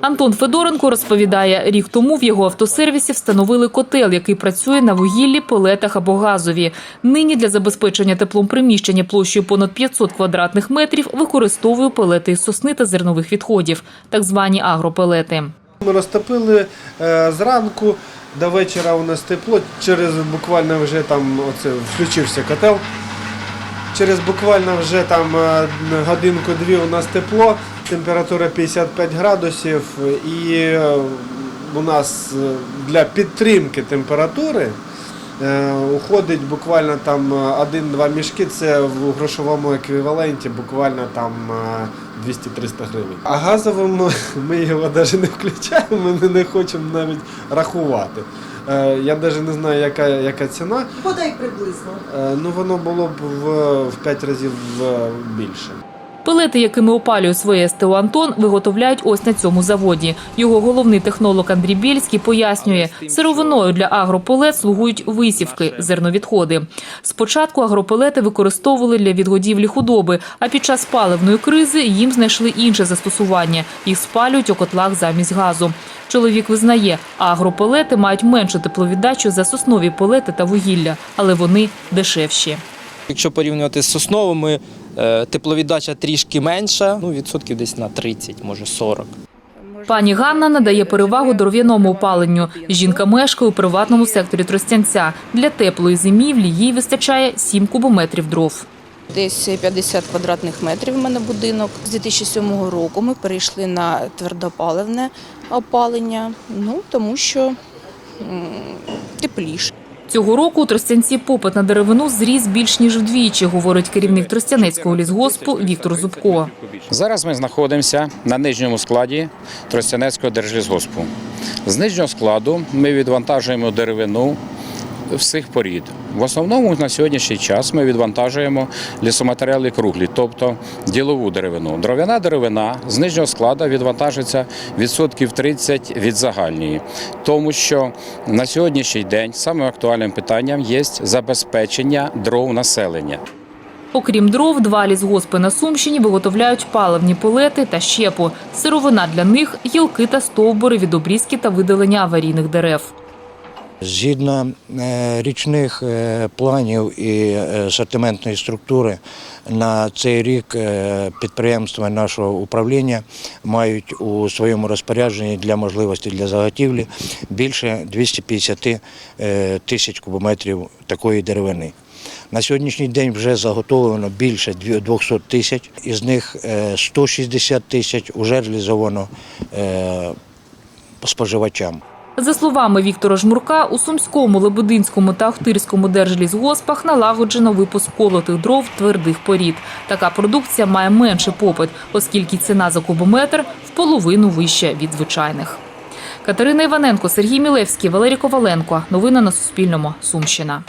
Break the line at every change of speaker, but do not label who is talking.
Антон Федоренко розповідає, рік тому в його автосервісі встановили котел, який працює на вугіллі, пелетах або газові. Нині для забезпечення теплом приміщення площею понад 500 квадратних метрів використовує пелети із сосни та зернових відходів, так звані агропелети.
Ми розтопили е, зранку, до вечора у нас тепло, через буквально вже там оце, включився котел. Через буквально вже там е, годинку-дві у нас тепло, температура 55 градусів і е, у нас е, для підтримки температури уходить буквально там е, один-два мішки, це в грошовому еквіваленті буквально там е, 200-300 гривень. А газовим ми його навіть не включаємо, ми не хочемо навіть рахувати. Е, Я навіть не знаю, яка, яка ціна.
Подай приблизно.
Е, Ну воно було б в, в 5 разів е, більше.
Пелети, якими опалює своє СТО Антон, виготовляють ось на цьому заводі. Його головний технолог Андрій Бєльський пояснює, сировиною для агропелет слугують висівки, зерновідходи. Спочатку агропелети використовували для відгодівлі худоби, а під час паливної кризи їм знайшли інше застосування. Їх спалюють у котлах замість газу. Чоловік визнає, агропелети мають меншу тепловіддачу за соснові пелети та вугілля, але вони дешевші.
Якщо порівнювати з сосновими, е, тепловіддача трішки менша, ну відсотків десь на 30, може 40.
Пані Ганна надає перевагу дров'яному опаленню. Жінка мешкає у приватному секторі Тростянця. Для теплої зимівлі їй вистачає 7 кубометрів дров.
Десь 50 квадратних метрів у мене будинок. З 2007 року ми перейшли на твердопаливне опалення, ну тому що тепліше.
Цього року у Тростянці попит на деревину зріс більш ніж вдвічі, говорить керівник Тростянецького лісгоспу Віктор Зубко.
Зараз ми знаходимося на нижньому складі Тростянецького держлісгоспу. З нижнього складу ми відвантажуємо деревину всіх порід. В основному на сьогоднішній час ми відвантажуємо лісоматеріали круглі, тобто ділову деревину. Дров'яна деревина з нижнього складу відвантажується відсотків 30 від загальної, тому що на сьогоднішній день самим актуальним питанням є забезпечення дров населення.
Окрім дров, два лісгоспи на Сумщині виготовляють паливні пелети та щепу. Сировина для них – гілки та стовбури від обрізки та видалення аварійних дерев.
Згідно е, річних е, планів і е, сортиментної структури, на цей рік підприємства нашого управління мають у своєму розпорядженні для можливості для заготівлі більше 250 е, тисяч кубометрів такої деревини. На сьогоднішній день вже заготовлено більше 200 тисяч, із них е, 160 тисяч вже реалізовано споживачам.
За словами Віктора Жмурка, у Сумському, Лебединському та Охтирському держлісгоспах налагоджено випуск колотих дров твердих порід. Така продукція має менший попит, оскільки ціна за кубометр в половину вища від звичайних. Катерина Іваненко, Сергій Мілевський, Валерій Коваленко. Новини на Суспільному. Сумщина.